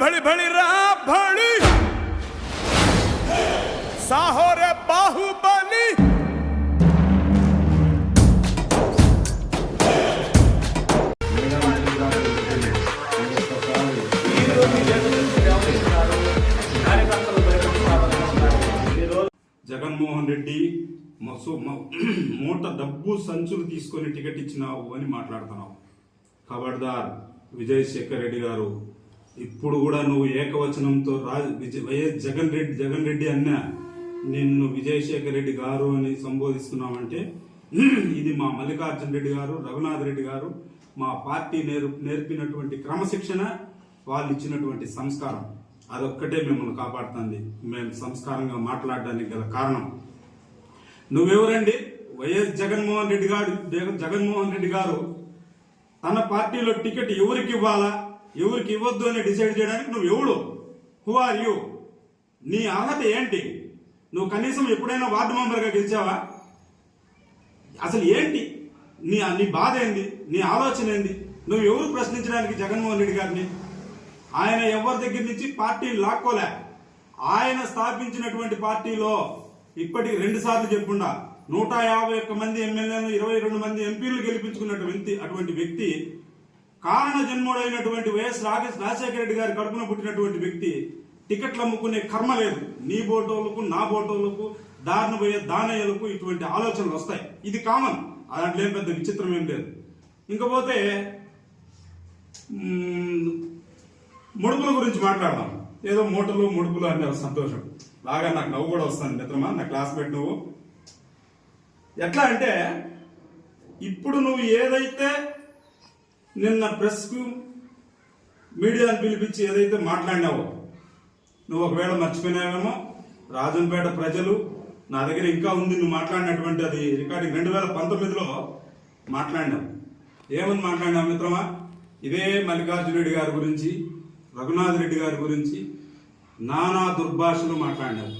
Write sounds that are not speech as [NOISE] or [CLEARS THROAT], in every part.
भली भली रा भली साहो रे बाहुबली జగన్మోహన్ రెడ్డి మసు మ- మూట డబ్బు సంచులు తీసుకొని టికెట్ ఇచ్చినావు అని మాట్లాడుతున్నావు ఖబర్దార్ విజయశేఖర్ రెడ్డి గారు ఇప్పుడు కూడా నువ్వు ఏకవచనంతో రాజ్ వైఎస్ జగన్ రెడ్డి జగన్ రెడ్డి అన్నా నిన్ను విజయశేఖర్ రెడ్డి గారు అని సంబోధిస్తున్నామంటే [CLEARS THROAT] ఇది మా మల్లికార్జున రెడ్డి గారు రఘునాథ్ రెడ్డి గారు మా పార్టీ నేర్ నేర్పినటువంటి క్రమశిక్షణ వాళ్ళు ఇచ్చినటువంటి సంస్కారం. అదొక్కటే మిమ్మల్ని కాపాడుతుంది. మేము సంస్కారంగా మాట్లాడడానికి గల కారణం. నువ్వెవరండి? వైఎస్ జగన్మోహన్ రెడ్డి గారు జగన్మోహన్ రెడ్డి గారు. తన పార్టీలో టికెట్ ఎవరికి ఇవ్వాలా? ఎవరికి ఇవ్వద్దు అని డిసైడ్ చేయడానికి నువ్వు ఎవడు? హూ ఆర్ యూ నీ అర్హత ఏంటి? నువ్వు కనీసం ఎప్పుడైనా వార్డు మెంబర్గా గెలిచావా? అసలు ఏంటి? నీ నీ బాధ ఏంది? నీ ఆలోచన ఏంది? నువ్వు ఎవరు ప్రశ్నించడానికి జగన్మోహన్ రెడ్డి గారిని? ఆయన ఎవరి దగ్గర నుంచి పార్టీని లాక్కోలే? ఆయన స్థాపించినటువంటి పార్టీలో ఇప్పటికి రెండు సార్లు చెప్పుండా నూట యాభై ఒక్క మంది ఎమ్మెల్యేలు ఇరవై రెండు మంది ఎంపీలు గెలిపించుకున్నటువంటి అటువంటి వ్యక్తి కారణ జన్ముడైనటువంటి వైఎస్ రాజశేఖర రెడ్డి గారి కడుపున పుట్టినటువంటి వ్యక్తి టికెట్లు అమ్ముకునే కర్మ లేదు. నీ బోటోలకు నా బోటోలకు దారిన పోయే దానయ్యలకు ఇటువంటి ఆలోచనలు వస్తాయి. ఇది కామన్. దాంట్లో ఏం పెద్ద విచిత్రం ఏం లేదు. ఇంకపోతే ముడుపుల గురించి మాట్లాడదాం. ఏదో మూటలు ముడుపులు అంటే సంతోషం. బాగా నాకు నవ్వు కూడా వస్తాను మిత్రమా నా క్లాస్మేట్ నువ్వు. ఎట్లా అంటే ఇప్పుడు నువ్వు ఏదైతే నిన్న ప్రెస్కు మీడియాను పిలిపించి ఏదైతే మాట్లాడినావో నువ్వు ఒకవేళ మర్చిపోయినావేమో రాజంపేట ప్రజలు నా దగ్గర ఇంకా ఉంది నువ్వు మాట్లాడినటువంటి అది రికార్డింగ్ రెండు వేల పంతొమ్మిదిలో మాట్లాడినావు. ఏమని మాట్లాడినావు మిత్రమా? ఇదే మల్లికార్జున రెడ్డి గారి గురించి రఘునాథ్ రెడ్డి గారి గురించి నానా దుర్భాషలు మాట్లాడినావు.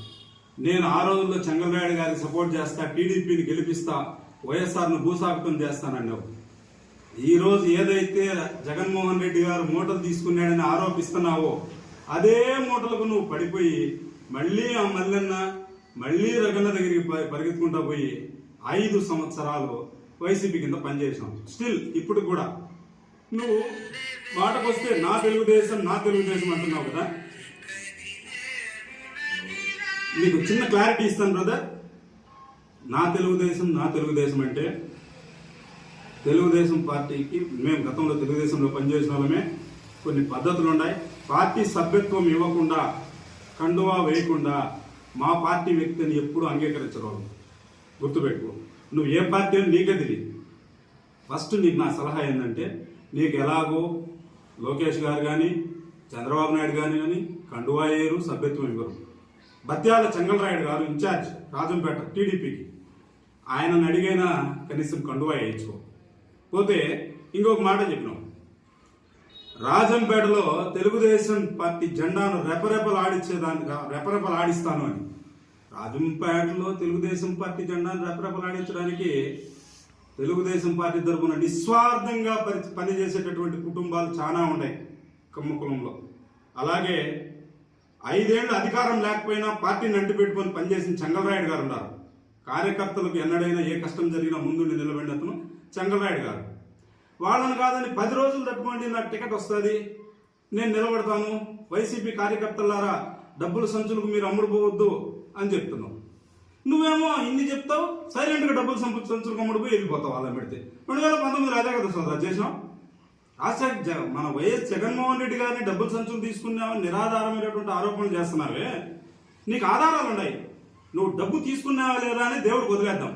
నేను ఆ రోజుల్లో చంద్రబాబు గారికి సపోర్ట్ చేస్తా టీడీపీని గెలిపిస్తా వైఎస్ఆర్ను భూసాపితం చేస్తానన్నావు. ఈరోజు ఏదైతే జగన్మోహన్ రెడ్డి గారు మూటలు తీసుకున్నాడని ఆరోపిస్తున్నావో అదే మూటలకు నువ్వు పడిపోయి మళ్ళీ ఆ మల్లన్న మళ్ళీ రగన్న దగ్గరికి పరిగెత్తుకుంటా పోయి ఐదు సంవత్సరాలు వైసీపీ కింద పనిచేసాం స్టిల్ ఇప్పుడు కూడా నువ్వు మాటకొస్తే నా తెలుగుదేశం నా తెలుగుదేశం అంటున్నావు కదా? నీకు చిన్న క్లారిటీ ఇస్తాను బ్రదర్ నా తెలుగుదేశం నా తెలుగుదేశం అంటే తెలుగుదేశం పార్టీకి మేము గతంలో తెలుగుదేశంలో పనిచేసిన వాళ్ళమే కొన్ని పద్ధతులు ఉన్నాయి పార్టీ సభ్యత్వం ఇవ్వకుండా కండువా వేయకుండా మా పార్టీ వ్యక్తిని ఎప్పుడు అంగీకరించరు వాళ్ళు గుర్తుపెట్టుకో. నువ్వు ఏ పార్టీ అని నీకే తెలియదు. ఫస్ట్ నీకు నా సలహా ఏంటంటే నీకు ఎలాగో లోకేష్ గారు కానీ చంద్రబాబు నాయుడు గారు కానీ కండువా వేయరు సభ్యత్వం ఇవ్వరు. బత్యాల చెంగలరాయుడు గారు ఇన్ఛార్జ్ రాజంపేట టీడీపీకి. ఆయనను అడిగైనా కనీసం కండువా వేయించుకో. పోతే ఇంకొక మాట చెప్పినాం. రాజంపేటలో తెలుగుదేశం పార్టీ జెండాను రెపరెపలు రెపరెపలాడిస్తాను ఆడిస్తాను అని. రాజంపేటలో తెలుగుదేశం పార్టీ జెండాను రెపరెపలాడించడానికి తెలుగుదేశం పార్టీ తరఫున నిస్వార్థంగా పని పనిచేసేటటువంటి కుటుంబాలు చాలా ఉన్నాయి కమ్మకులంలో అలాగే ఐదేళ్ళు అధికారం లేకపోయినా పార్టీని అంటిపెట్టుకొని పనిచేసిన చంగలరాయుడు గారు ఉన్నారు. కార్యకర్తలకు ఎన్నడైనా ఏ కష్టం జరిగినా ముందుండి నిలబడిన అతను చంగలరాయుడు గారు. వాళ్ళని కాదని పది రోజులు తట్టుకోండి నాకు టికెట్ వస్తుంది నేను నిలబడతాను వైసీపీ కార్యకర్తలారా డబ్బుల సంచులకు మీరు అమ్ముడుపోవద్దు అని చెప్తున్నావు నువ్వేమో ఇన్ని చెప్తావు సైలెంట్గా డబ్బులు సంపు సంచులకు అమ్ముడుపోయి వెళ్ళిపోతావు వాళ్ళని పెడితే. రెండు వేల పంతొమ్మిదిలో అదే కదా సోదరా చేసాం రాజశేఖర్ మన వైఎస్ జగన్మోహన్ రెడ్డి గారిని డబ్బులు సంచులు తీసుకున్నావని నిరాధారమైనటువంటి ఆరోపణలు చేస్తున్నావే నీకు ఆధారాలు ఉన్నాయి నువ్వు డబ్బు తీసుకున్నావా లేదా అని దేవుడికి వదిలేద్దాం.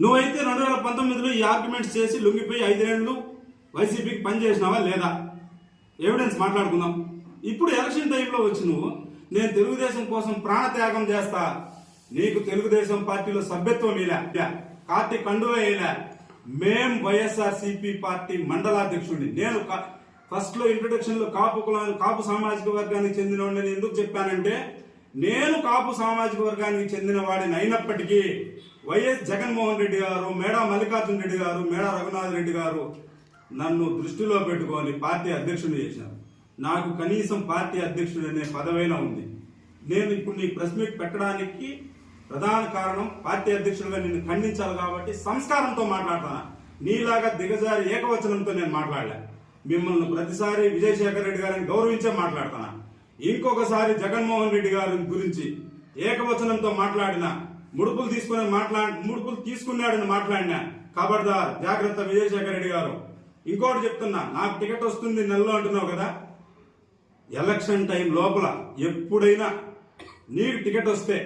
నువ్వైతే రెండు వేల పంతొమ్మిదిలో ఈ ఆర్గ్యుమెంట్స్ చేసి లొంగిపోయి ఐదేళ్ళు వైసీపీకి పనిచేసినావా లేదా? ఎవిడెన్స్ మాట్లాడుకుందాం. ఇప్పుడు ఎలక్షన్ టైంలో వచ్చి నువ్వు నేను తెలుగుదేశం కోసం ప్రాణత్యాగం చేస్తా. నీకు తెలుగుదేశం పార్టీలో సభ్యత్వం ఇలా పార్టీ కండువ వేయలే మేం వైఎస్ఆర్సీపీ పార్టీ మండలాధ్యక్షుడిని. నేను ఫస్ట్లో ఇంట్రొడక్షన్లో కాపు కులా- కాపు సామాజిక వర్గానికి చెందిన ఎందుకు చెప్పానంటే నేను కాపు సామాజిక వర్గానికి చెందిన వాడిని అయినప్పటికీ వైఎస్ జగన్మోహన్ రెడ్డి గారు మేడా మల్లికార్జున రెడ్డి గారు మేడా రఘునాథ్ రెడ్డి గారు నన్ను దృష్టిలో పెట్టుకొని పార్టీ అధ్యక్షుడు చేశారు. నాకు కనీసం పార్టీ అధ్యక్షుడు అనే పదవైనా ఉంది. నేను ఇప్పుడు నీ ప్రెస్ మీట్ పెట్టడానికి ప్రధాన కారణం పార్టీ అధ్యక్షుడిగా నిన్ను ఖండించాలి కాబట్టి సంస్కారంతో మాట్లాడతాను? నీలాగా దిగజారి ఏకవచనంతో నేను మాట్లాడలే. మిమ్మల్ని ప్రతిసారి విజయశేఖర రెడ్డి గారిని గౌరవించే మాట్లాడతాను? ఇంకొకసారి జగన్మోహన్ రెడ్డి గారి గురించి ఏకవచనంతో మాట్లాడిన ముడుపులు తీసుకుని మాట్లా ముడుపులు తీసుకున్నాడని మాట్లాడినా. కాబట్టి జాగ్రత్త విజయశేఖర రెడ్డి గారు. ఇంకోటి చెప్తున్నా నాకు టికెట్ వస్తుంది నెలలో అంటున్నావు కదా? ఎలక్షన్ టైం లోపల ఎప్పుడైనా నీకు టికెట్ వస్తే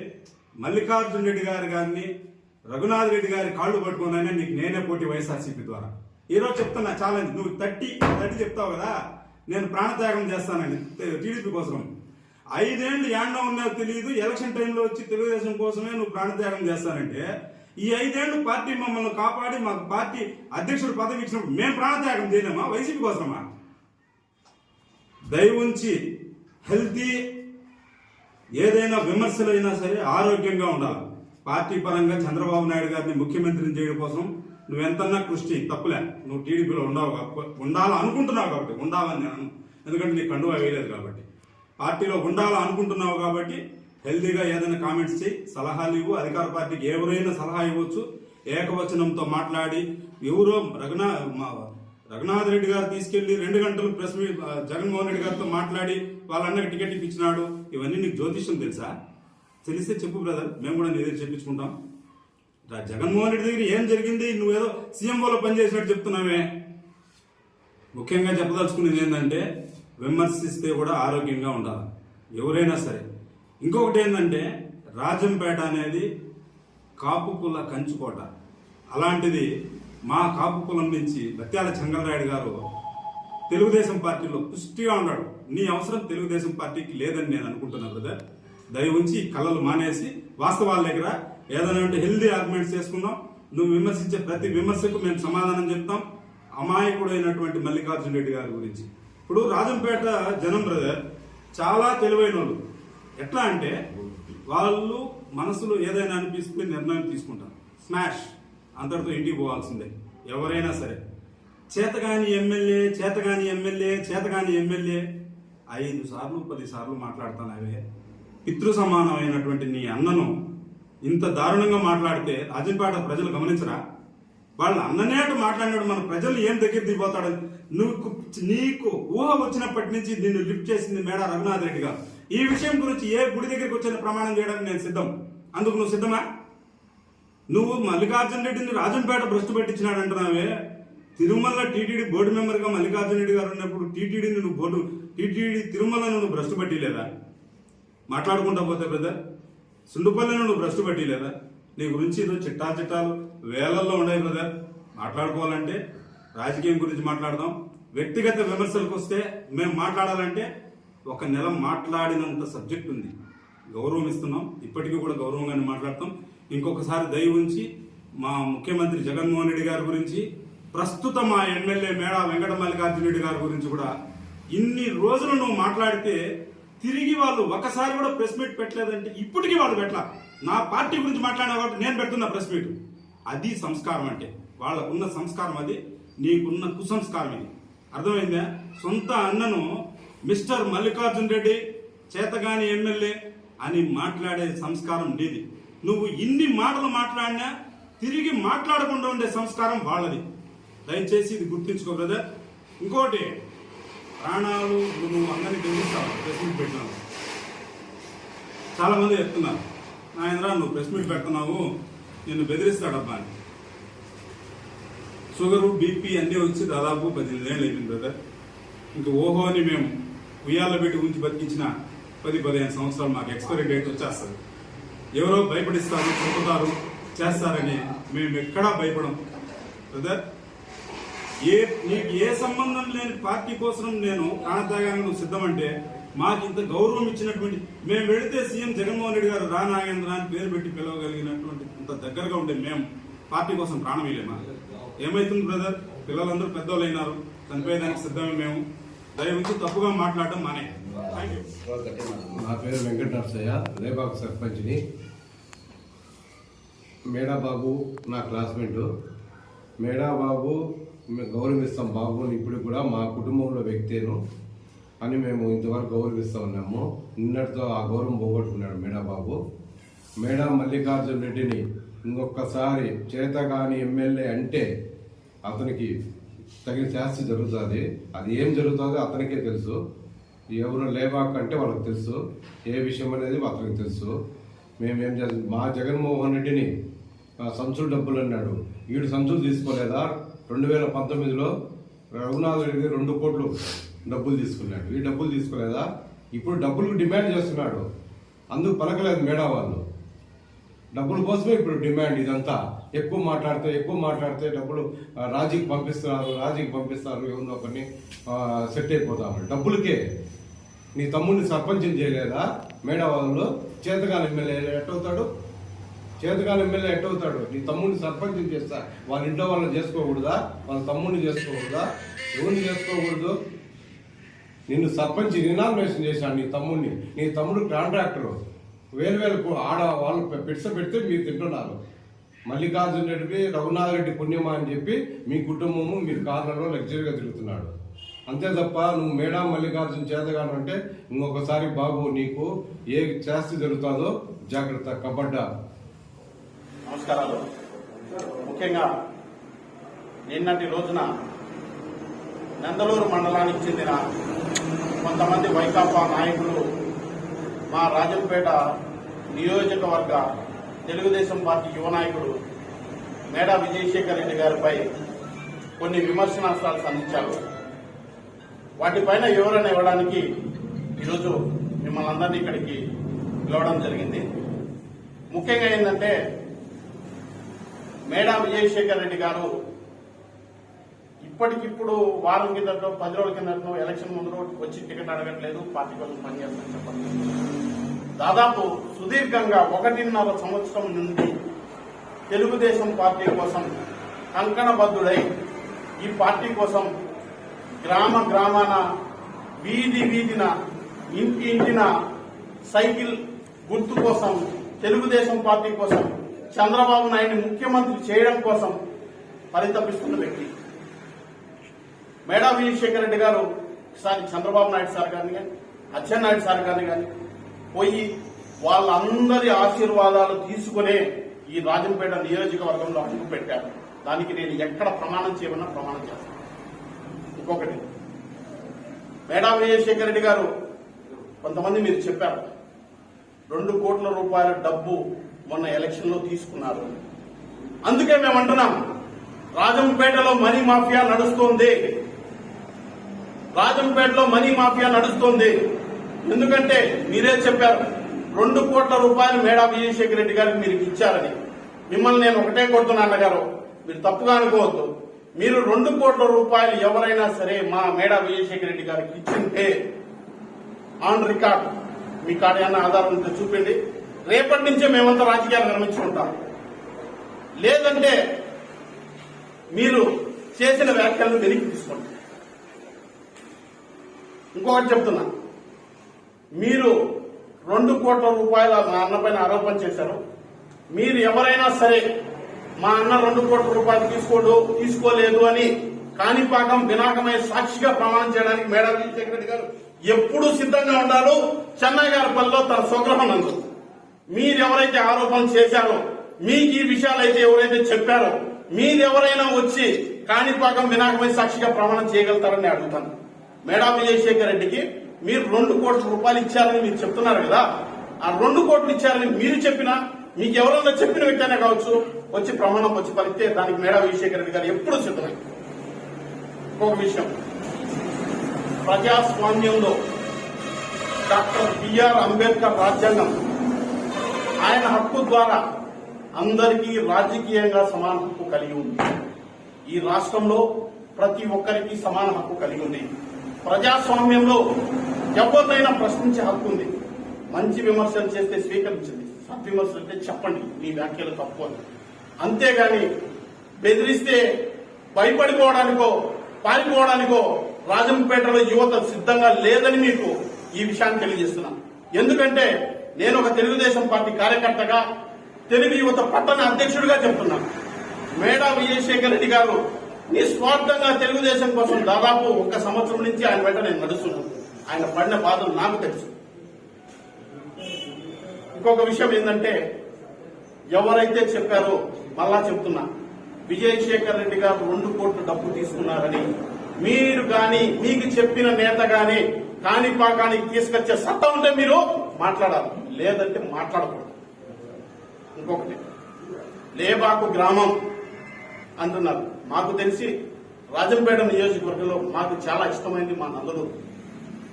మల్లికార్జున రెడ్డి గారు గారిని రఘునాథ్ రెడ్డి గారి కాళ్ళు పట్టుకున్నానే నీకు నేనే పోటీ వైఎస్ఆర్సీపీ ద్వారా. ఈరోజు చెప్తున్నా ఛాలెంజ్ నువ్వు థర్టీ థర్టీ చెప్తావు కదా? నేను ప్రాణత్యాగం చేస్తానని టీడీపీ కోసం. ఐదేళ్ళు యాండో ఉన్నాయో తెలియదు ఎలక్షన్ టైంలో వచ్చి తెలుగుదేశం కోసమే నువ్వు ప్రాణత్యాగం చేస్తానంటే ఈ ఐదేళ్ళు పార్టీ మమ్మల్ని కాపాడి మాకు పార్టీ అధ్యక్షుడు పదవి ఇచ్చినప్పుడు మేము ప్రాణత్యాగం చేయలేమా? వైసీపీ కోసమా? దయవుంచి హెల్తీ ఏదైనా విమర్శలైనా సరే ఆరోగ్యంగా ఉండాలి. పార్టీ పరంగా చంద్రబాబు నాయుడు గారిని ముఖ్యమంత్రిని చేయడం కోసం నువ్వెంతన్నా ఎంతన్నా కృష్టి తప్పులే. నువ్వు టీడీపీలో ఉండవు కాబట్టి ఉండాలి అనుకుంటున్నావు కాబట్టి ఉండాలని నేను ఎందుకంటే నీకు కండువా వేయలేదు కాబట్టి. పార్టీలో ఉండాలి అనుకుంటున్నావు కాబట్టి హెల్దీగా ఏదైనా కామెంట్స్ చేయి సలహాలు ఇవ్వు. అధికార పార్టీకి ఎవరైనా సలహా ఇవ్వచ్చు. ఏకవచనంతో మాట్లాడి ఎవరో రఘునా మా- రఘునాథ్ రెడ్డి గారు తీసుకెళ్ళి రెండు గంటలు ప్రెస్ మీట్ జగన్మోహన్ రెడ్డి గారితో మాట్లాడి వాళ్ళన్నకి టికెట్ ఇప్పించినాడు. ఇవన్నీ నీకు జ్యోతిష్యం తెలుసా? తెలిస్తే చెప్పు బ్రదర్. మేము కూడా నీ దగ్గర చెప్పించుకుంటాం. రా, జగన్మోహన్ రెడ్డి దగ్గర ఏం జరిగింది? నువ్వేదో సీఎంఓలో పనిచేసినట్టు చెప్తున్నావే. ముఖ్యంగా చెప్పదలుచుకునేది ఏంటంటే విమర్శిస్తే కూడా ఆరోగ్యంగా ఉండాలి. ఎవరైనా సరే. ఇంకొకటి ఏంటంటే రాజంపేట అనేది కాపు కుల కంచుకోట. అలాంటిది మా కాపు కులం నుంచి బత్యాల చంగలరాయుడు గారు తెలుగుదేశం పార్టీలో పుష్టిగా ఉన్నాడు. నీ అవసరం తెలుగుదేశం పార్టీకి లేదని నేను అనుకుంటున్నాను బ్రదర్ దయ ఉంచి కళలు మానేసి వాస్తవాల దగ్గర ఏదైనా ఉంటే హెల్దీ ఆర్గ్యుమెంట్స్ చేసుకున్నాం నువ్వు విమర్శించే ప్రతి విమర్శకు మేము సమాధానం చెప్తాం. అమాయకుడైనటువంటి మల్లికార్జున రెడ్డి గారి గురించి. ఇప్పుడు రాజంపేట జనం బ్రదర్ చాలా తెలివైన వాళ్ళు ఎట్లా అంటే వాళ్ళు మనసులో ఏదైనా అనిపిస్తే నిర్ణయం తీసుకుంటారు. స్మాష్ అంతటితో ఇంటికి పోవాల్సిందే. ఎవరైనా సరే. చేతగాని ఎమ్మెల్యే చేతగాని ఎమ్మెల్యే చేతగాని ఎమ్మెల్యే. ఐదు సార్లు పది సార్లు మాట్లాడుతున్నావే. పితృ సమానమైనటువంటి నీ అన్నను ఇంత దారుణంగా మాట్లాడితే రాజంపేట ప్రజలు గమనించరా? వాళ్ళు అన్ననేటు మాట్లాడినాడు మన ప్రజలు ఏం దగ్గర దిగిపోతాడు? నువ్వు నీకు ఊహ వచ్చినప్పటి నుంచి నిన్ను లిఫ్ట్ చేసింది మేడ రఘునాథ్ రెడ్డి గారు. ఈ విషయం గురించి ఏ గుడి దగ్గరికి వచ్చిన ప్రమాణం చేయడానికి నేను సిద్ధం. అందుకు నువ్వు సిద్ధమా? నువ్వు మల్లికార్జున రెడ్డిని రాజంపేట భ్రష్టు పెట్టించినాడు అంటున్నావే. తిరుమల టీటీడీ బోర్డు మెంబర్గా మల్లికార్జున రెడ్డి గారు ఉన్నప్పుడు టీటీడీని నువ్వు బోర్డు టీటీడీ తిరుమలను నువ్వు భ్రష్టు పట్టిలేదా మాట్లాడుకుంటా పోతే బ్రదర్. సుండుపల్లిని నువ్వు భ్రష్టు పట్టిలేదా నీ గురించి ఏదో చిట్టా చిట్టాలు వేలల్లో ఉన్నాయి బ్రదర్. మాట్లాడుకోవాలంటే రాజకీయం గురించి మాట్లాడదాం. వ్యక్తిగత విమర్శలకు వస్తే మేము మాట్లాడాలంటే ఒక నెల మాట్లాడినంత సబ్జెక్ట్ ఉంది. గౌరవం ఇస్తున్నాం ఇప్పటికీ కూడా గౌరవంగానే మాట్లాడతాం. ఇంకొకసారి దయ ఉంచి మా ముఖ్యమంత్రి జగన్మోహన్ రెడ్డి గారి గురించి ప్రస్తుతం మా ఎమ్మెల్యే మేడా వెంకట మల్లికార్జునరెడ్డి గారి గురించి కూడా ఇన్ని రోజులు నువ్వు మాట్లాడితే తిరిగి వాళ్ళు ఒకసారి కూడా ప్రెస్ మీట్ పెట్టలేదంటే ఇప్పటికీ వాళ్ళు పెట్టలా? నా పార్టీ గురించి మాట్లాడిన కాబట్టి నేను పెడుతున్న ప్రెస్ మీట్ అది సంస్కారం అంటే. వాళ్ళకున్న సంస్కారం అది నీకున్న కుసంస్కారం ఇది. అర్థమైందా? సొంత అన్నను మిస్టర్ మల్లికార్జున్ రెడ్డి చేతగాని ఎమ్మెల్యే అని మాట్లాడే సంస్కారం నీది. నువ్వు ఇన్ని మాటలు మాట్లాడినా తిరిగి మాట్లాడకుండా ఉండే సంస్కారం వాళ్ళది. దయచేసి ఇది గుర్తించుకో బ్రదర్ ఇంకోటి ప్రాణాలు నువ్వు అందరినీ బెదిరిస్తావు ప్రశ్న పెట్టినావు చాలామంది చెప్తున్నారు. నాయనరా నువ్వు ప్రెస్ మీట్ పెడుతున్నావు. నిన్ను బెదిరిస్తాడబ్బా అని. షుగరు బీపీ అన్నీ వచ్చి దాదాపు పద్దెనిమిది ఏళ్ళు అయిపోయింది బ్రదర్ ఇంకా ఓహో అని మేము ఉయ్యాల పెట్టి ఉంచి బతికించిన పది పదిహేను సంవత్సరాలు మాకు ఎక్స్పైరీ డేట్ వచ్చేస్తుంది. ఎవరో భయపడిస్తారు చంపుతారు చేస్తారని మేము ఎక్కడా భయపడం. బ్రదర్ ఏ నీకు ఏ సంబంధం లేని పార్టీ కోసం నేను ప్రాణత్యాగానికి నువ్వు సిద్ధమంటే మాకు ఇంత గౌరవం ఇచ్చినటువంటి మేము వెళితే సీఎం జగన్మోహన్ రెడ్డి గారు రా నాగేంద్ర అని పేరు పెట్టి పిలవగలిగినటువంటి ఇంత దగ్గరగా ఉండే మేము పార్టీ కోసం ప్రాణం వేయలేమా ఏమైతుంది బ్రదర్? పిల్లలందరూ పెద్దోళ్ళు అయినారు చనిపోయేదానికి సిద్ధమే మేము. దయవుంచి తప్పుగా మాట్లాడడం మానే. నా పేరు వెంకట నరసయ్య సర్పంచ్ని. మేడాబాబు నా క్లాస్మేట్. మేడాబాబు మేము గౌరవిస్తాం బాబుని ఇప్పుడు కూడా మా కుటుంబంలో వ్యక్తేను. అని మేము ఇంతవరకు గౌరవిస్తూ ఉన్నాము. నిన్నటితో ఆ గౌరవం పోగొట్టుకున్నాడు మేడాబాబు. మేడా మల్లికార్జున రెడ్డిని ఇంకొకసారి చేతగాని ఎమ్మెల్యే అంటే అతనికి తగిన శాస్తి జరుగుతుంది. అది ఏం జరుగుతుందో అతనికే తెలుసు. ఎవరు లేబాక్ అంటే వాళ్ళకి తెలుసు. ఏ విషయం అనేది అతనికి తెలుసు. మేమేం చేస్తాం మా జగన్మోహన్ రెడ్డిని సంచులు డబ్బులు అన్నాడు. వీడు సంచులు తీసుకోలేదా? రెండు వేల పంతొమ్మిదిలో రఘునాథ్ రెడ్డి రెండు కోట్లు. డబ్బులు తీసుకున్నాడు. ఈ డబ్బులు తీసుకోలేదా? ఇప్పుడు డబ్బులు డిమాండ్ చేస్తున్నాడు. అందుకు పలకలేదు మేడా వాళ్ళు. డబ్బుల కోసమే ఇప్పుడు డిమాండ్ ఇదంతా. ఎక్కువ మాట్లాడితే ఎక్కువ మాట్లాడితే డబ్బులు రాజీకి పంపిస్తున్నారు రాజీకి పంపిస్తారు ఎవరినో ఒకరిని సెట్ అయిపోతారు డబ్బులకే. నీ తమ్ముడిని సర్పంచం చేయలేదా? మేడా వాళ్ళు చేతకాల ఎమ్మెల్యే ఎట్టవుతాడు చేతకాల ఎమ్మెల్యే ఎట్టవుతాడు నీ తమ్ముడిని సర్పంచం చేస్తా. వాళ్ళ ఇంట్లో వాళ్ళని చేసుకోకూడదా? వాళ్ళ తమ్ముడిని చేసుకోకూడదా? ఎవరిని చేసుకోకూడదు? నిన్ను సర్పంచ్ రినామినేషన్ చేశాను నీ తమ్ముడిని. నీ తమ్ముడు కాంట్రాక్టర్. వేలు వేలు ఆడ వాళ్ళు పె- పెడితే మీరు తింటున్నారు. మల్లికార్జున రెడ్డి రఘునాథ్ రెడ్డి పుణ్యమా అని చెప్పి మీ కుటుంబము మీరు కార్లలో లగ్జరీగా తిరుగుతున్నాడు. అంతే తప్ప నువ్వు మేడా మల్లికార్జున చేతగాను అంటే ఇంకొకసారి బాబు నీకు ఏ చేస్తి జరుగుతుందో జాగ్రత్త కబడ్డా. నమస్కారాలు. ముఖ్యంగా నిన్నటి రోజున నందలూరు మండలానికి చెందిన కొంతమంది వైకాపా నాయకులు మా రాజంపేట నియోజకవర్గ తెలుగుదేశం పార్టీ యువ నాయకుడు మేడా విజయశేఖర్ రెడ్డి గారిపై కొన్ని విమర్శనాస్త్రాలు సంధించారు. వాటిపైన వివరణ ఇవ్వడానికి ఈరోజు మిమ్మల్ని అందరినీ ఇక్కడికి పిలవడం జరిగింది. ముఖ్యంగా ఏంటంటే మేడా విజయశేఖర్ రెడ్డి గారు ఇప్పటికిప్పుడు వారం కిందటో పది రోజుల కిందటో ఎలక్షన్ ముందు రోజు వచ్చి టికెట్ అడగట్లేదు. పార్టీ కోసం పనిచేస్తామని చెప్పండి. దాదాపు సుదీర్ఘంగా ఒకటిన్నర సంవత్సరం నుండి తెలుగుదేశం పార్టీ కోసం కంకణబద్ధుడై ఈ పార్టీ కోసం గ్రామ గ్రామాన వీధి వీధిన ఇంటి ఇంటిన సైకిల్ గుర్తు కోసం తెలుగుదేశం పార్టీ కోసం చంద్రబాబు నాయుడిని ముఖ్యమంత్రి చేయడం కోసం పరితపిస్తున్న వ్యక్తి. మేడా విజయశేఖర్ రెడ్డి గారు చంద్రబాబు నాయుడు సార్ గారిని కానీ అచ్చెన్నాయుడు సార్ గారిని కానీ పోయి వాళ్ళందరి ఆశీర్వాదాలు తీసుకునే ఈ రాజంపేట నియోజకవర్గంలో అడుగు పెట్టారు. దానికి నేను ఎక్కడ ప్రమాణం చేయమన్నా ప్రమాణం చేస్తాను. ఇంకొకటి మేడా విజయశేఖర రెడ్డి గారు కొంతమంది మీరు చెప్పారు రెండు కోట్ల రూపాయల డబ్బు మొన్న ఎలక్షన్లో తీసుకున్నారు. అందుకే మేము అంటున్నాం రాజంపేటలో మనీ మాఫియా నడుస్తోంది. రాజంపేటలో మనీ మాఫియా నడుస్తోంది. ఎందుకంటే మీరే చెప్పారు రెండు కోట్ల రూపాయలు మేడా విజయశేఖర రెడ్డి గారికి మీరు ఇచ్చారని. మిమ్మల్ని నేను ఒకటే కొడుతున్నా అన్నగారు మీరు తప్పుగా అనుకోవద్దు. మీరు రెండు కోట్ల రూపాయలు ఎవరైనా సరే మా మేడా విజయశేఖర రెడ్డి గారికి ఇచ్చింటే ఆన్ రికార్డ్ మీ కాడ ఆధారం ఉంటే చూపిండి రేపటి నుంచే మేమంతా రాజకీయాలు నిర్మించుకుంటాం. లేదంటే మీరు చేసిన వ్యాఖ్యలను వెనక్కి తీసుకోండి. ఇంకొకటి చెప్తున్నా. మీరు రెండు కోట్ల రూపాయల మా అన్నపైన ఆరోపణ చేశారు. మీరు ఎవరైనా సరే మా అన్న రెండు కోట్ల రూపాయలు తీసుకోడు తీసుకోలేదు అని కాణిపాకం వినాకమై సాక్షిగా ప్రమాణం చేయడానికి మేడా విజయశేఖర రెడ్డి గారు ఎప్పుడూ సిద్ధంగా ఉండాలో చెన్నై గారి పనిలో తన స్వగ్రహం నందు మీరు ఎవరైతే ఆరోపణలు చేశారో మీకు ఈ విషయాలు అయితే ఎవరైతే చెప్పారో మీరెవరైనా వచ్చి కాణిపాకం వినాకమై సాక్షిగా ప్రమాణం చేయగలుగుతారని అడుగుతాను. మేడా విజయశేఖర్ రెడ్డికి మీరు రెండు కోట్ల రూపాయలు ఇచ్చారని మీరు చెప్తున్నారు కదా ఆ రెండు కోట్లు ఇచ్చారని మీరు చెప్పినా మీకు ఎవరైనా చెప్పిన వ్యక్తి కావచ్చు వచ్చి ప్రమాణం వచ్చి పలికితే దానికి మేడా విజయశేఖర్ రెడ్డి గారు ఎప్పుడూ సిద్ధమై. ఒక విషయం. ప్రజాస్వామ్యంలో డాక్టర్ బిఆర్ అంబేద్కర్ రాజ్యాంగం ఆయన హక్కు ద్వారా అందరికీ రాజకీయంగా సమాన హక్కు కలిగి ఉంది. ఈ రాష్ట్రంలో ప్రతి ఒక్కరికి సమాన హక్కు కలిగి ఉంది. ప్రజాస్వామ్యంలో ఎవరినైనా ప్రశ్నించే హక్కు ఉంది. మంచి విమర్శలు చేస్తే స్వీకరించండి. సద్విమర్శలు అంటే చెప్పండి. మీ వ్యాఖ్యలు తప్పు అని. అంతేగాని బెదిరిస్తే భయపడిపోవడానికో పారిపోవడానికో రాజంపేటలో యువత సిద్ధంగా లేదని మీకు ఈ విషయాన్ని తెలియజేస్తున్నాను ఎందుకంటే నేను ఒక తెలుగుదేశం పార్టీ కార్యకర్తగా తెలుగు యువత పట్టణ అధ్యక్షుడిగా చెప్తున్నాను. మేడా విజయశేఖర్ రెడ్డి గారు నిస్వార్థంగా తెలుగుదేశం కోసం దాదాపు ఒక సంవత్సరం నుంచి ఆయన వెంట నేను నడుస్తున్నాను. ఆయన పడిన బాధలు నాకు తెలుసు. ఇంకొక విషయం ఏంటంటే ఎవరైతే చెప్పారో మళ్ళా చెప్తున్నా. విజయశేఖర్ రెడ్డి గారు రెండు కోట్లు డబ్బు తీసుకున్నారని మీరు గాని మీకు చెప్పిన నేత గాని కాణిపాకానికి తీసుకొచ్చే సత్తా ఉంటే మీరు మాట్లాడాలి. లేదంటే మాట్లాడకూడదు. ఇంకొకటి లేబాకు గ్రామం అంటున్నారు. మాకు తెలిసి రాజంపేట నియోజకవర్గంలో మాకు చాలా ఇష్టమైంది మా నందలూరు.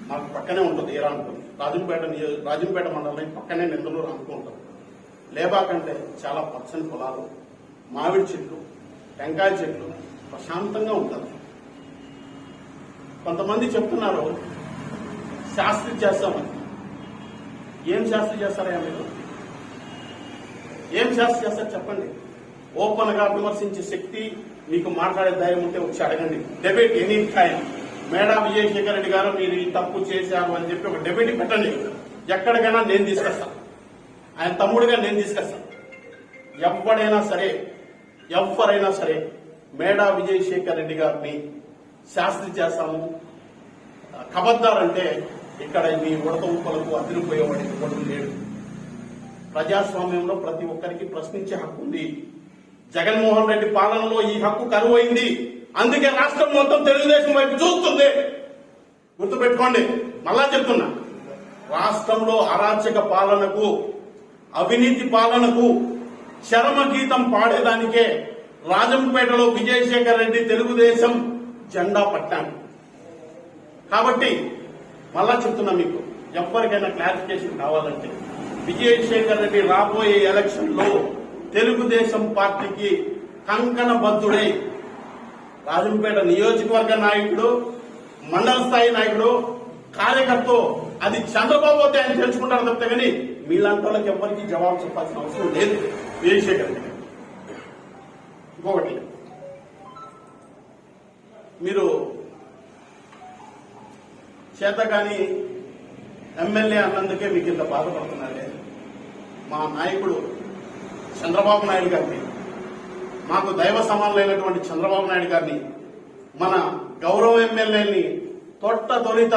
మాకు పక్కనే ఉంటుంది ఏరా అనుకుంది రాజంపేట నియోజక రాజంపేట మండలం పక్కనే నందలూరు అనుకుంటాం. లేబాకంటే చాలా పచ్చని పొలాలు మామిడి చెట్లు టెంకాయ చెట్లు ప్రశాంతంగా ఉంటుంది కొంతమంది చెప్తున్నారు శాస్త్రి చేస్తామని. ఏం శాస్త్రి చేస్తారా మీరు? ఏం శాస్త్రి చేస్తారు చెప్పండి. ఓపెన్గా విమర్శించే శక్తి మీకు మాట్లాడే ధైర్యం ఉంటే వచ్చి అడగండి. Debate any time Meda Vijayasekhar Reddy garu మీరు ఈ తప్పు చేశారు అని చెప్పి ఒక డెబేట్ పెట్టండి. ఎక్కడికైనా నేను తీసుకొస్తాను ఆయన తమ్ముడిగా నేను తీసుకొస్తాను ఎవడైనా సరే ఎవరైనా సరే మేడా విజయశేఖర్ రెడ్డి గారిని శాస్త్రి చేస్తాము. కబద్దాలంటే ఇక్కడ మీ ఉడత ఉప్పలకు అదిరిపోయేవాడికి ఎవడు లేడు. ప్రజాస్వామ్యంలో ప్రతి ఒక్కరికి ప్రశ్నించే హక్కు ఉంది. జగన్మోహన్ రెడ్డి పాలనలో ఈ హక్కు కరువైంది. అందుకే రాష్ట్రం మొత్తం తెలుగుదేశం వైపు చూస్తుంది. గుర్తుపెట్టుకోండి మళ్ళా చెప్తున్నా. రాష్ట్రంలో అరాచక పాలనకు అవినీతి పాలనకు చరమ గీతం పాడేదానికే రాజంపేటలో విజయశేఖర్ రెడ్డి తెలుగుదేశం జెండా పట్టాను కాబట్టి మళ్ళా చెప్తున్నా మీకు ఎవరికైనా క్లారిఫికేషన్ కావాలంటే విజయశేఖర్ రెడ్డి రాబోయే ఎలక్షన్లో తెలుగుదేశం పార్టీకి కంకణ బద్దుడై రాజంపేట నియోజకవర్గ నాయకుడు మండల స్థాయి నాయకుడు కార్యకర్త అది చంద్రబాబు అయితే ఆయన తెలుసుకుంటారు తప్పితే కానీ మీలాంటి వాళ్ళకి ఎవరికి జవాబు చెప్పాల్సిన అవసరం లేదు. విజయశేఖర్ ఇంకొకటి. మీరు చేతగాని ఎమ్మెల్యే అన్నందుకే మీకు ఇంత బాధపడుతున్నారే? మా నాయకుడు చంద్రబాబు నాయుడు గారిని. మాకు దైవ సమానులైనటువంటి చంద్రబాబు నాయుడు గారిని మన గౌరవ ఎమ్మెల్యేని తొట్ట తొలిత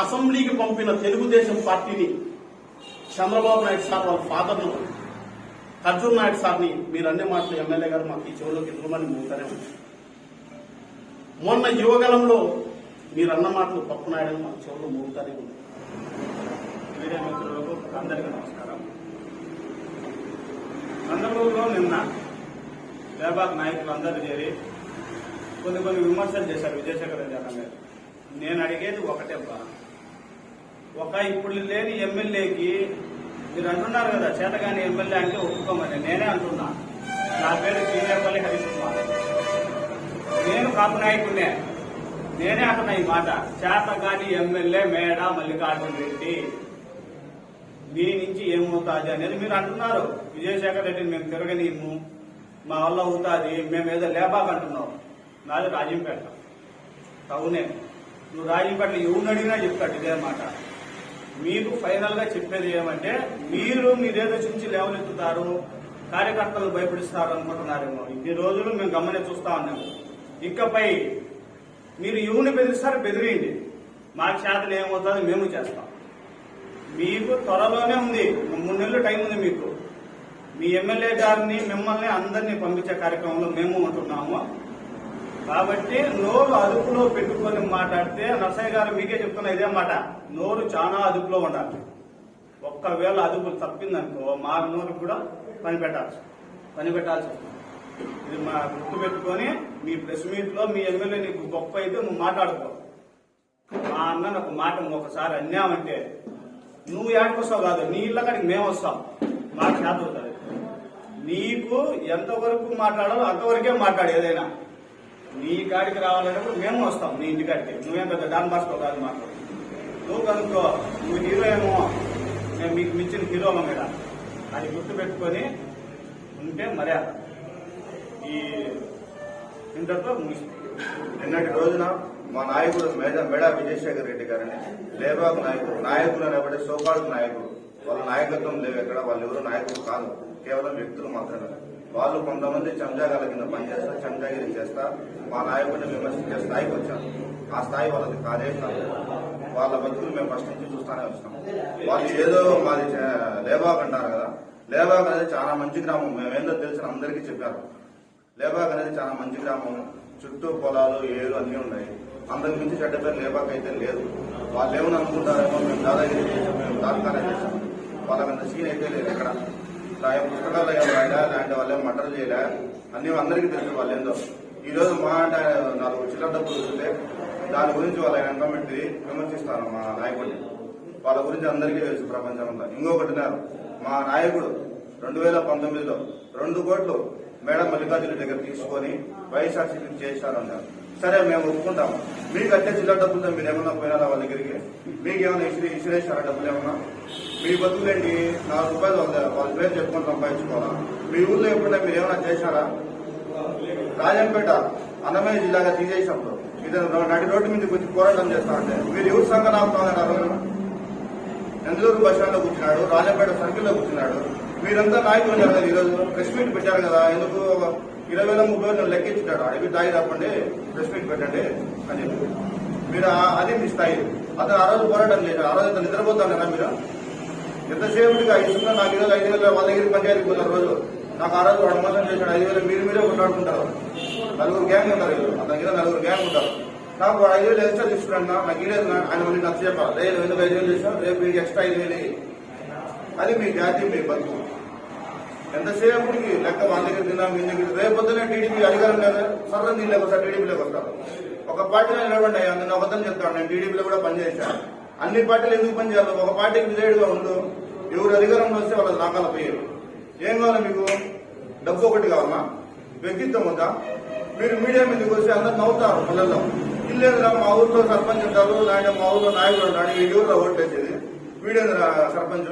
అసెంబ్లీకి పంపిన తెలుగుదేశం పార్టీని చంద్రబాబు నాయుడు సార్ వాళ్ళ ఫాదర్ను అర్జున్ నాయుడు సార్ని మీరు అన్ని మాటలు ఎమ్మెల్యే గారు మాకు ఈ చెవులోకి ఎదురుమని మూతానే ఉంది. మొన్న యువగలంలో మీరు అన్న మాటలు పప్పు నాయుడు మాకు చెవులో మూగుతానే ఉంది. మీడియా మిత్రులకు అందరికీ నమస్కారం. నందమూరులో నిన్న లేబాక్ నాయకులు అందరూ చేరి కొన్ని కొన్ని విమర్శలు చేశారు విజయశేఖర రెడ్డి గారు. నేను అడిగేది ఒకటే బా ఒక ఇప్పుడు లేని ఎమ్మెల్యేకి మీరు అంటున్నారు కదా చేతగాని ఎమ్మెల్యే అంటే ఒప్పుకోమని. నేనే అంటున్నా. నా పేరు శ్రీనేపల్లి హరికుమార్ నేను కాపు నాయకుడినే. నేనే అంటున్నా ఈ మాట. చేతగాని ఎమ్మెల్యే మేడ మల్లికార్జున రెడ్డి. మీ నుంచి ఏమవుతుంది అనేది మీరు అంటున్నారు. విజయశేఖర్ రెడ్డిని మేము తిరగనీము మా వల్ల అవుతుంది. మేము ఏదో లేబాక్ అంటున్నాం. నాది రాజంపేట. టౌనే నువ్వు రాజంపేట ఎవరిని అడిగినా చెప్తాడు ఇదే మాట. మీకు ఫైనల్గా చెప్పేది ఏమంటే మీరు మీరేదో చూసి లేవనెత్తుతారు. కార్యకర్తలు భయపడిస్తారు అనుకుంటున్నారేమో. ఇన్ని రోజులు మేము గమనే చూస్తా ఉన్నాము. ఇకపై మీరు ఎవరిని బెదిరిస్తారు బెదిరియండి. మా చేతలు ఏమవుతుందో మేము చేస్తాం. మీకు త్వరలోనే ఉంది. మూడు నెలలు టైం ఉంది మీకు. మీ ఎమ్మెల్యే గారిని మిమ్మల్ని అందరినీ పంపించే కార్యక్రమంలో మేము ఉంటున్నాము. కాబట్టి నోరు అదుపులో పెట్టుకొని మాట్లాడితే నర్సయ్య గారు మీకే చెప్తున్నా ఇదే మాట. నోరు చాలా అదుపులో ఉండాలి. ఒక్కవేళ అదుపు తప్పిందనుకో మా నోరు కూడా పని పెట్టాల్సి పని పెట్టాల్సి వస్తుంది. ఇది మా గుర్తు పెట్టుకొని మీ ప్రెస్ మీట్లో మీ ఎమ్మెల్యే నీకు గొప్ప అయితే నువ్వు మాట్లాడుకో. మా అన్న ఒక మాట ఒకసారి అన్నామంటే నువ్వు ఏడుకొస్తావు కాదు నీ ఇళ్ళ కాడికి మేము వస్తాం. మాకు చేత అవుతుంది నీకు ఎంతవరకు మాట్లాడాలో అంతవరకే మాట్లాడు ఏదైనా. నీ కాడికి రావాలన్నప్పుడు మేము వస్తాం నీ ఇంటి కాడికి. నువ్వేం పెద్ద డాన్ బాస్కో కాదు మాట్లాడు నువ్వు కనుక్కో నువ్వు హీరో ఏమో. మేము మీకు మించిన హీరోల మీద అది గుర్తుపెట్టుకొని ఉంటే మర్యాద. ఈ ఇంతతో ముగిస్తుంది నిన్నటి రోజున? మా నాయకుడు మేడ మెడ విజయశేఖర్ రెడ్డి గారిని లేబాక్ నాయకుడు నాయకులు అనేవాడే సోకాడు నాయకుడు. వాళ్ళ నాయకత్వం లేవు ఎక్కడ వాళ్ళు ఎవరు నాయకులు కాదు. కేవలం వ్యక్తులు మాత్రమే. వాళ్ళు కొంతమంది చందాగాల కింద పనిచేస్తా చంజాగిరి చేస్తా మా నాయకుడిని విమర్శించే స్థాయికి వచ్చారు ఆ స్థాయి వాళ్ళది కాదే కాదు. వాళ్ళ బతుకులు మేము ఫస్ట్ నుంచి చూస్తానే వస్తాం. వాళ్ళు ఏదో మాది లేబాక్ అంటారు కదా. లేబాగ్ అనేది చాలా మంచి గ్రామం. మేమేందో తెలిసిన అందరికీ చెప్పారు. లేబాగ్ అనేది చాలా మంచి గ్రామం. చుట్టూ పొలాలు ఏరు అన్నీ ఉన్నాయి. అందరి నుంచి చెడ్డ పేరు లేబాగ్ అయితే లేదు. వాళ్ళు ఏమని అనుకుంటారేమో మేము దాదాగిరి చేసాం మేము దానికానే చేసాం. వాళ్ళకంత సీన్ అయితే లేదు ఎక్కడ. రాయ పుస్తకాలు ఏం రాయలే? లాంటి వాళ్ళు ఏం మటర్ చేయలే? అన్ని అందరికీ తెలుసు వాళ్ళు ఏందో. ఈ రోజు మా అంటే నాలుగు చిల్లర డబ్బులు వస్తే దాని గురించి వాళ్ళ ఎంకమెంట్ విమర్శిస్తాను మా నాయకుడిని. వాళ్ళ గురించి అందరికీ తెలుసు ప్రపంచంలో ఇంకొకటి మా నాయకుడు రెండు వేల పంతొమ్మిదిలో రెండు కోట్లు మేడం మల్లికార్జున దగ్గర తీసుకొని వైఎస్ఆర్సీపీ చేశారన్నారు. సరే మేము ఒప్పుకుంటాం మీకు అట్టే చిల్లర డబ్బులు మీరు ఏమన్నా పోయినారా వాళ్ళ దగ్గరికి? మీకు ఏమైనా ఇన్సూరెన్స్ ఇసిరేసారా డబ్బులు ఏమన్నా? మీ బతుకులేండి నాలుగు రూపాయలు వాళ్ళ వాళ్ళ పేరు చెప్పుకొని సంపాదించుకోవాలా? మీ ఊర్లో ఎప్పుడైనా మీరు ఏమైనా చేశారా? రాజంపేట అన్నమయ్య జిల్లాగా తీసేసినప్పుడు ఇది నడి రోడ్డు మీద కొంచెం పోరాటం చేస్తా అంటే మీరు ఎవరు సంఘం ఆపుతున్నారు ఆ రోజు నందలూరు బస్ స్టాండ్లో కూర్చున్నాడు రాజంపేట సర్కిల్లో కూర్చున్నాడు. మీరంతా నాయకులు ఉన్నారు కదా ఈరోజు. ప్రెస్ మీట్ పెట్టారు కదా ఎందుకు ఇరవై వేల ముప్పై వేలు లెక్కించుంటాడు. అడిగి దాయి తప్పండి ప్రెస్ మీట్ పెట్టండి అని చెప్పి. మీరు అది మీ స్థాయి. అతను ఆ రోజు పోరాటం లేదు. ఆ రోజు అతను నిద్రపోతాను కదా మీరు? ఎంతసేపుగా ఇస్తున్నా నాకు ఈరోజు ఐదు వేల వాళ్ళ దగ్గర పంచాయతీకి పోతారు రోజు. నాకు ఆ రోజు వాడు మోసం చేశాడు. ఐదు వేలు మీరు మీరే కొట్లాడుకుంటారు. నలుగురు గ్యాంగ్ ఉంటారు వీళ్ళు. అతని దగ్గర నలుగురు గ్యాంగ్ ఉంటారు. నాకు ఐదు వేలు ఎక్స్ట్రా తీసుకున్నాను నాకు ఇలేదు ఆయన మళ్ళీ నాకు చెప్పాలి. లేదు ఎందుకు ఐదు వేలు చేసినా రేపు మీకు ఎక్స్ట్రా ఐదు వేలు అది మీ జాతి మీ బతుకు. ఎంతసేపటికి లెక్క వాళ్ళ దగ్గర తిన్నాం మీ దగ్గర రేపొద్దునే టీడీపీ అధికారం కదా సర్వం దీనిలోకి వస్తారు టీడీపీలోకి వస్తారు ఒక పార్టీలో నిలబడి నేను అబద్ధం చెప్తాను నేను టీడీపీలో కూడా పనిచేశాను అన్ని పార్టీలు ఎందుకు పనిచేయాలి ఒక పార్టీకి విధేయుడుగా ఉండు. ఎవరు అధికారంలో వస్తే వాళ్ళ నాకాల పోయారు. ఏం కావాలి మీకు? డబ్బు ఒకటి కావాలా? వ్యక్తిత్వం ఉందా? మీరు మీడియా మీదకి వస్తే అందరు నవ్వుతారు పిల్లల్లో ఇల్లేదురా మా ఊర్లో సర్పంచ్ ఉంటారు లేదంటే మా ఊర్లో నాయకుడు ఉంటాడు ఈ ఊర్లో ఓట్లు వేసేది. వీడేంద్రా సర్పంచ్?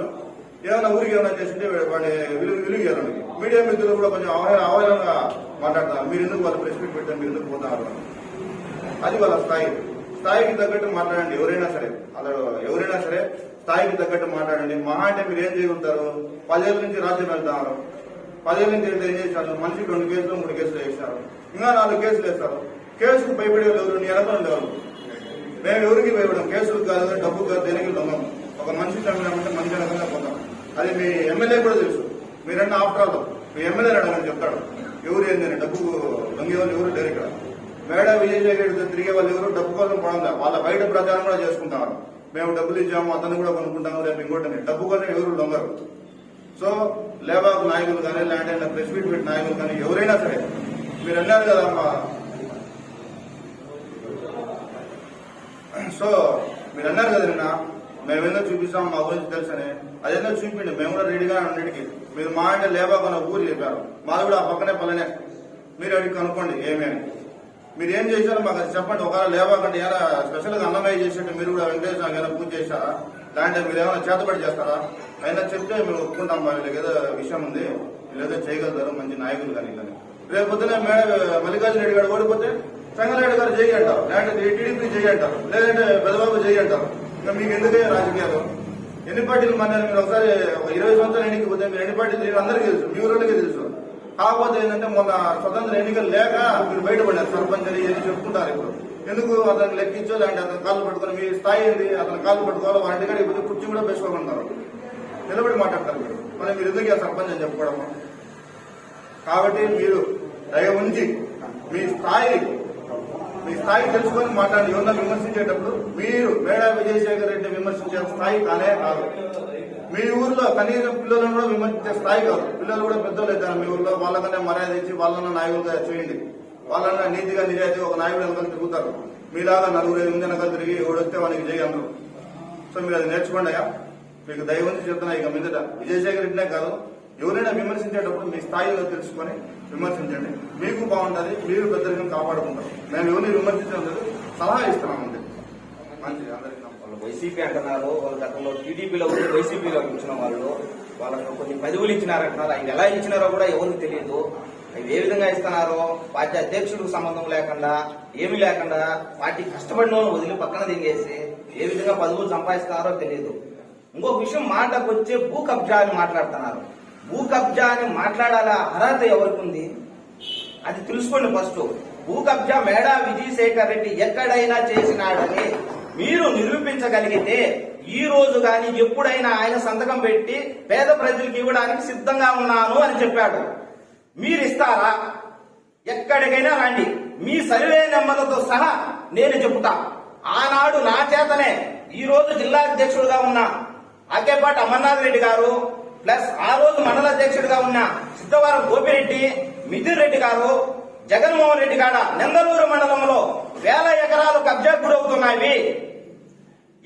ఏమైనా ఊరికి ఏమైనా చేస్తుంటే వాడి విలువ విలువ మీడియా మిత్రులు కూడా కొంచెం అవహేళ అవహేళనగా మాట్లాడతారు. మీరు ఎందుకు వాళ్ళు ప్రెస్ మీట్ పెట్టారు? మీరు ఎందుకు పోతారు? అది వాళ్ళ స్థాయి. స్థాయికి తగ్గట్టు మాట్లాడండి. ఎవరైనా సరే. అలా ఎవరైనా సరే స్థాయికి తగ్గట్టు మాట్లాడండి. మహా అంటే మీరు ఏం చేయగలుగుతారు? పదేళ్ళ నుంచి రాజ్యం వెళ్తారు. పదేళ్ళ నుంచి వెళ్తే ఏం చేశారు మనిషికి రెండు కేసులు మూడు కేసులు వేస్తారు. ఇంకా నాలుగు కేసులు వేస్తారు. కేసులు భయపడే వాళ్ళు ఎవరు? నీ ఎనపని మేము ఎవరికి భయపడం కేసులు కాదు డబ్బు కాదు దేనికి దొంగం ఒక మనిషి చంపినామంటే మనిషి రకంగా పోతాం. అది మీ ఎమ్మెల్యే కూడా తెలుసు. మీరన్నా ఆఫ్టర్ ఆల్ మీ ఎమ్మెల్యే అడగని చెప్తాడు. ఎవరు ఏందని డబ్బు దొంగే వాళ్ళు ఎవరు లేరు ఇక్కడ. మేడ విజయశేఖర్ తిరిగే వాళ్ళు ఎవరు? డబ్బు కోసం పడంలే వాళ్ళ బయట ప్రచారం కూడా చేసుకుంటారు. మేము డబ్బులు ఇచ్చాము అతను కూడా కొనుక్కుంటాము రేపు ఇంకోటి డబ్బు కోసం ఎవరు దొంగరు సో లేబాబు నాయకులు కానీ లేదంటే ప్రెస్ మీట్ పెట్టి నాయకులు కానీ ఎవరైనా సరే మీరు అన్నారు కదా మా సో మీరు అన్నారు కదా నిన్న మేమేదో చూపిస్తాం మా గురించి తెలుసని అదేందో చూపించండి మేము కూడా రెడీగా అన్నిటికి. మీరు మా అంటే లేబా కొన్న ఊరు చెప్పారు. మాది కూడా ఆ పక్కనే పల్లెనే. మీరు అడిగి కనుక్కోండి ఏమేమి మీరు ఏం చేశారో మాకు చెప్పండి. ఒకవేళ లేబా కంటే స్పెషల్గా అన్నమయ్య చేసినట్టు మీరు కూడా వెంకటేశ్వర స్వామికి ఏమైనా పూజ చేశారా? దాంట్లో మీరు ఏమైనా చేతబడి చేస్తారా? అయినా చెప్తే మేము ఒప్పుకుంటాం మా వీళ్ళకి ఏదో విషయం ఉంది. వీళ్ళేదో ఏదో చేయగలుగుతారు. మంచి నాయకులు కానీ కానీ రేపు పొద్దున మే మల్లికార్జున రెడ్డి గారు ఓడిపోతే సంగారెడ్డి గారు చేయంటారు లేదంటే టీడీపీ చేయంటారు లేదంటే పెదబాబు చేయంటారు ఇంకా మీకు ఎందుకే రాజకీయాలు? ఎన్ని పార్టీలు మన్నారు మీరు ఒకసారి ఇరవై సంవత్సరాలు ఎన్నిక పోతే మీరు ఎన్ని పార్టీలు మీరు అందరికీ తెలుసు. మీ ఊళ్ళకి తెలుసు. కాకపోతే ఏంటంటే మొన్న స్వతంత్ర ఎన్నికలు లేక మీరు బయటపడారు సర్పంచ్ అని చెప్పుకుంటారు ఇప్పుడు. ఎందుకు అతను లెక్కించో లేదంటే అతను కాళ్ళు పట్టుకొని మీ స్థాయి ఏంటి అతను కాళ్ళు పట్టుకోవాలి వాళ్ళ ఇంటికాడ ఇప్పుడు కుర్చీ కూడా వేసుకోమన్నారు నిలబడి మాట్లాడతారు మీరు. మరి మీరు ఎందుకు ఆ సర్పంచ్ అని చెప్పుకోవడము? కాబట్టి మీరు దయ ఉంచి మీ స్థాయి మీ స్థాయి తెలుసుకొని మాట్లాడి ఏమన్నా విమర్శించేటప్పుడు మీరు మేడా విజయశేఖర్ రెడ్డి విమర్శించే స్థాయి కానే కాదు. మీ ఊర్లో కనీసం పిల్లలను కూడా విమర్శించే స్థాయి కాదు. పిల్లలు కూడా పెద్దలు అవుతారు మీ ఊర్లో. వాళ్ళకన్నా మర్యాద ఇచ్చి వాళ్ళన్న నాయకులుగా చేయండి. వాళ్ళన్న నీతిగా నిజాయితీ ఒక నాయకుడు వెనకాల తిరుగుతారు. మీలాగా నలుగురు ఐదు మంది వెనకాల తిరిగి ఎవడొస్తే వానికి చేయి సో మీరు అది నేర్చుకోండి అయ్యా. మీకు దయవంతి చెప్తున్నా ఇక మీదట. విజయశేఖర్ రెడ్డినే కాదు ఎవరైనా విమర్శించేటప్పుడు మీ స్థాయిలో తెలుసుకొని విమర్శించండి. మీకు బాగుంటుంది మీరు పెద్దరికం కాపాడుకుంటారు. మేము ఎవరిని విమర్శించడం లేదు సలహా ఇస్తున్నాం అంతే మంచిది అందరికీ నమస్కారం. వాళ్ళు వైసీపీ అంటున్నారు వాళ్ళ గతంలో టీడీపీలో ఉండి వైసీపీలో కూర్చున్న వాళ్ళు వాళ్ళకు కొన్ని పదవులు ఇచ్చినారంటున్నారు. అవి ఎలా ఇచ్చినారో కూడా ఎవరికి తెలియదు. అవి ఏ విధంగా ఇస్తున్నారో పార్టీ అధ్యక్షుడికి సంబంధం లేకుండా ఏమీ లేకుండా పార్టీ కష్టపడిన వదిలి పక్కన దింగేసి ఏ విధంగా పదవులు సంపాదిస్తున్నారో తెలియదు. ఇంకొక విషయం మాటకు వచ్చే భూ కబ్జా అని మాట్లాడుతున్నారు. భూ కబ్జా అని మాట్లాడాల? అర్హత ఎవరికి ఉంది? అది తెలుసుకోండి ఫస్ట్. భూ కబ్జా మేడా విజయశేఖర్ రెడ్డి ఎక్కడైనా చేసినాడని మీరు నిరూపించగలిగితే ఈ రోజు గాని ఎప్పుడైనా ఆయన సంతకం పెట్టి పేద ప్రజలకు ఇవ్వడానికి సిద్ధంగా ఉన్నాను అని చెప్పాడు. మీరు ఇస్తారా ఎక్కడికైనా రండి. మీ సర్వే నెంబర్లతో సహా నేను చెబుతా. ఆనాడు నా చేతనే ఈ రోజు జిల్లా అధ్యక్షుడుగా ఉన్న అకేపాటి అమర్నాథ్ రెడ్డి గారు ప్లస్ ఆ రోజు మండల అధ్యక్షుడిగా ఉన్న సిద్ధవరం గోపిరెడ్డి మిథున్ రెడ్డి గారు జగన్మోహన్ రెడ్డి గాడ నెందలూరు మండలంలో వేల ఎకరాలు కబ్జాకు గురవుతున్నాయి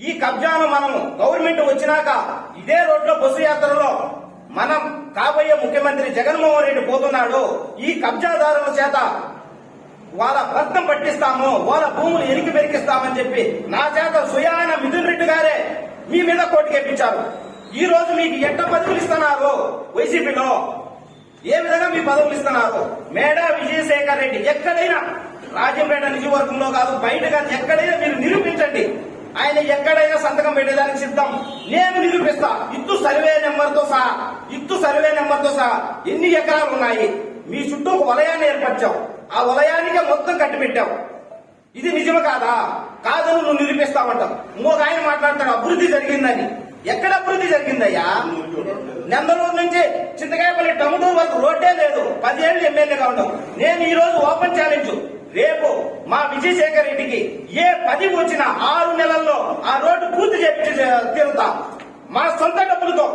ఈ కబ్జాను మనం గవర్నమెంట్ వచ్చినాక ఇదే రోడ్లో బస్సు యాత్రలో మనం కాబోయే ముఖ్యమంత్రి జగన్మోహన్ రెడ్డి పోతున్నాడు ఈ కబ్జాదారుల చేత వాళ్ళ రత్నం పట్టిస్తాము వాళ్ళ భూములు ఎరికి పెరికిస్తామని చెప్పి నా చేత సుయాన మిథున్ రెడ్డి గారే మీ మీద కోటికెప్పించారు ఈ రోజు మీకు ఎట్ట పదవులు ఇస్తున్నారు వైసీపీలో? ఏ విధంగా మీ పదవులు ఇస్తున్నారు? మేడా విజయశేఖర్ రెడ్డి ఎక్కడైనా రాజంపేట నియోజకవర్గంలో కాదు బయట కాదు ఎక్కడైనా మీరు నిరూపించండి. ఆయన ఎక్కడైనా సంతకం పెట్టేదానికి సిద్ధం. నేను నిరూపిస్తా. ఇత్తు సర్వే నెంబర్తో సహా ఇత్తు సర్వే నెంబర్తో సహా ఎన్ని ఎకరాలు ఉన్నాయి? మీ చుట్టూ ఒక వలయాన్ని ఏర్పరిచావు. ఆ వలయానికే మొత్తం కట్టిపెట్టావు. ఇది నిజమే కాదా? కాదు నువ్వు నిరూపిస్తావంటావు. ఇంకొక ఆయన మాట్లాడతాడు అభివృద్ధి జరిగిందని. ఎక్కడ అభివృద్ధి జరిగిందయ్యా? నెందలూరు నుంచి చింతకాయపల్లి టముటూరు వరకు రోడ్డే లేదు. పదిహేళ్ళు ఎమ్మెల్యేగా ఉండవు నేను ఈ రోజు ఓపెన్ ఛాలెంజ్. రేపు మా విజయశేఖర్ రెడ్డికి ఏ పది వచ్చినా ఆరు నెలల్లో ఆ రోడ్డు పూర్తి చేపించి తీరుతా. మా సొంత డబ్బులతో.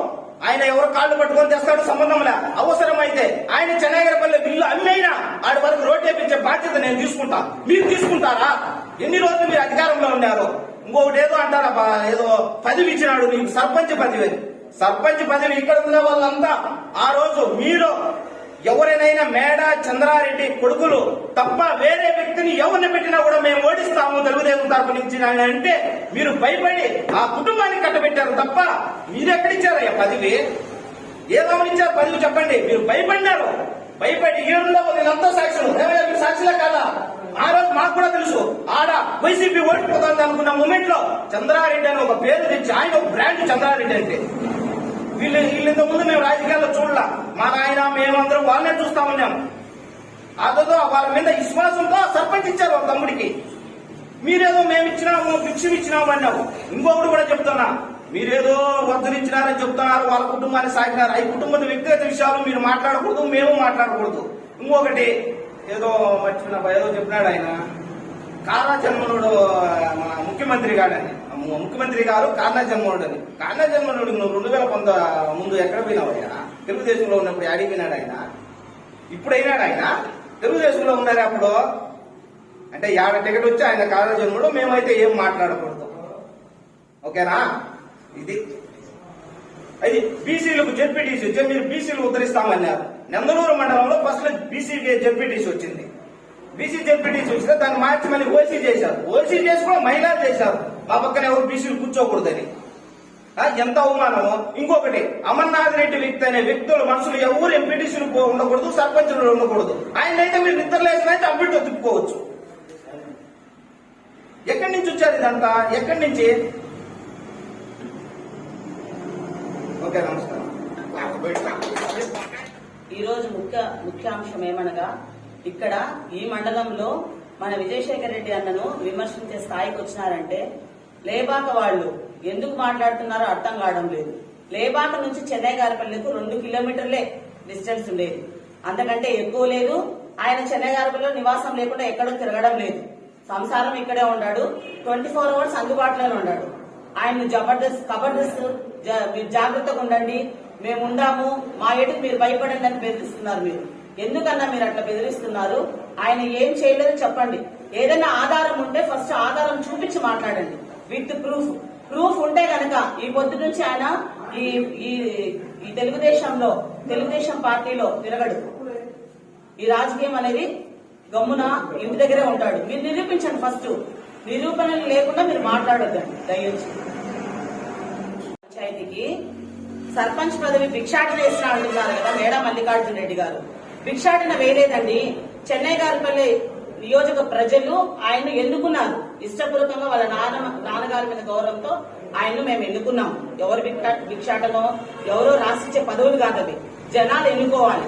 ఆయన ఎవరు కాళ్ళు పట్టుకొని తెస్తాడు సంబంధం లే. అవసరమైతే ఆయన చెన్నైగరపల్లి బిల్లు అమ్మైనా ఆడి వరకు రోడ్డు వేపించే బాధ్యత నేను తీసుకుంటా. మీరు తీసుకుంటారా? ఎన్ని రోజులు మీరు అధికారంలో ఉన్నారు? ఇంకొకటి ఏదో అంటారా ఏదో పదవి ఇచ్చినాడు నీకు సర్పంచ్ పదవి. సర్పంచ్ పదవి ఇక్కడ ఉన్న వాళ్ళంతా ఆ రోజు మీరు ఎవరినైనా మేడ చంద్రారెడ్డి కొడుకులు తప్ప వేరే వ్యక్తిని ఎవరిని పెట్టినా కూడా మేము ఓడిస్తాము తెలుగుదేశం తరపు నుంచి అంటే మీరు భయపడి ఆ కుటుంబాన్ని కట్టబెట్టారు తప్ప మీరు ఎక్కడిచ్చారయ్యా పదవి? ఏదో ఇచ్చారు పదివి చెప్పండి. మీరు భయపడినారు భయపడి ఈడులో వీళ్ళంతా సాక్షులు. మీరు సాక్షులే కాదా? ఆ రోజు మాకు కూడా తెలుసు. ఆడ వైసీపీ ఓడిపోతుంది అనుకున్న మూమెంట్లో చంద్రారెడ్డి అని ఒక పేరు తెచ్చి ఆయన ఒక బ్రాండ్ చంద్రారెడ్డి అంటే. వీళ్ళు వీళ్ళు ముందు మేము రాజకీయాల్లో చూడలా. మా నాయన మేమందరం వాళ్ళనే చూస్తా ఉన్నాం. అదో వాళ్ళ మీద విశ్వాసంతో సర్పంచ్ ఇచ్చారు వాళ్ళ తమ్ముడికి. మీరేదో మేము ఇచ్చినాము భిక్షం ఇచ్చినాము అన్నావు. ఇంకొకటి కూడా చెప్తున్నా మీరేదో వద్దులు చెప్తున్నారు వాళ్ళ కుటుంబాన్ని సాగినారు. ఈ కుటుంబం వ్యక్తిగత విషయాలు మీరు మాట్లాడకూడదు మేము మాట్లాడకూడదు. ఇంకొకటి ఏదో మర్చిపోయిన ఏదో చెప్పినాడు ఆయన. కారా జన్మనుడు మన ముఖ్యమంత్రి గాడని. ముఖ్యమంత్రి గారు కారణా జన్మనుడని అని కారణా జన్మనుడు నువ్వు రెండు వేల కొంత ముందు ఎక్కడ పోయినావయ్యా తెలుగుదేశంలో ఉన్నప్పుడు యాడికి పోయినాడు ఆయన? ఇప్పుడైనాడు ఆయన? తెలుగుదేశంలో ఉన్నారు అప్పుడు? అంటే యాడ టికెట్ వచ్చి ఆయన కారణా జన్ముడు మేమైతే ఏం మాట్లాడకూడదు. ఓకేనా? ఇది. అది బీసీలకు జెడ్పీటీసీ మీరు బీసీలు ఉద్ధరిస్తామన్నారు. నెందలూరు మండలంలో ఫస్ట్ బీసీకి జెడ్పీటీసీ వచ్చింది. బీసీ జెడ్పీటీసీ వచ్చితే దాన్ని మార్చి మళ్ళీ ఓసీ చేశారు. ఓసీ చేసి కూడా మహిళలు చేశారు. మా పక్కన ఎవరు బీసీలు కూర్చోకూడదని. ఎంత అవమానము. ఇంకొకటి అమర్నాథ్ రెడ్డి వ్యక్తి అనే వ్యక్తులు మనసులు ఎవరు ఎంపీటీసీలు ఉండకూడదు సర్పంచులు ఉండకూడదు. ఆయన అయితే మీరు నిద్రలేసినైతే అయితే తిప్పుకోవచ్చు. ఎక్కడి నుంచి వచ్చారు ఇదంతా? ఎక్కడి నుంచి? ఓకే నమస్కారం. ఈ రోజు ముఖ్య ముఖ్యాంశం ఏమనగా ఇక్కడ ఈ మండలంలో మన విజయశేఖర్ రెడ్డి అన్నను విమర్శించే స్థాయికి వచ్చినారంటే లేబాక వాళ్ళు ఎందుకు మాట్లాడుతున్నారో అర్థం కావడం లేదు. లేబాక నుంచి చెన్నై గారిపల్లికు రెండు కిలోమీటర్లే డిస్టెన్స్ ఉండేది. అంతకంటే ఎక్కువ లేదు. ఆయన చెన్నై గారిపల్లిలో నివాసం లేకుండా ఎక్కడో తిరగడం లేదు. సంసారం ఇక్కడే ఉన్నాడు ట్వంటీ ఫోర్ అవర్స్ అందుబాటులోనే ఉన్నాడు ఆయన జబర్దస్త్ కబర్దస్త్ జా- మీరు జాగ్రత్తగా ఉండండి. మేము ఉండాము. మా ఏటుకు మీరు భయపడండి అని బెదిరిస్తున్నారు మీరు. ఎందుకన్నా మీరు అట్లా బెదిరిస్తున్నారు? ఆయన ఏం చేయలేదో చెప్పండి. ఏదైనా ఆధారం ఉంటే ఫస్ట్ ఆధారం చూపించి మాట్లాడండి. With proof. ప్రూఫ్ ఉంటే కనుక ఈ పొద్దు నుంచి ఆయన ఈ ఈ ఈ తెలుగుదేశంలో తెలుగుదేశం పార్టీలో తిరగడు. ఈ రాజకీయం అనేది గమ్మున ఇంటి దగ్గరే ఉంటాడు. మీరు నిరూపించండి ఫస్ట్. నిరూపణలు లేకుండా మీరు మాట్లాడొద్దండి దయచేసి. పంచాయతీకి సర్పంచ్ పదవి భిక్షాటన వేసిన అంటున్నారు కదా మేడం మల్లికార్జున రెడ్డి గారు. భిక్షాటన వేయలేదండి. చెన్నై గారిపల్లి నియోజక ప్రజలు ఆయన్ను ఎన్నుకున్నారు ఇష్టపూర్వకంగా వాళ్ళ నాన్న నాన్నగారి మీద గౌరవంతో ఆయన్ను మేము ఎన్నుకున్నాం ఎవరు భిక్షాటనో ఎవరో రాసిచ్చే పదవులు కాదు జనాలు ఎన్నుకోవాలి.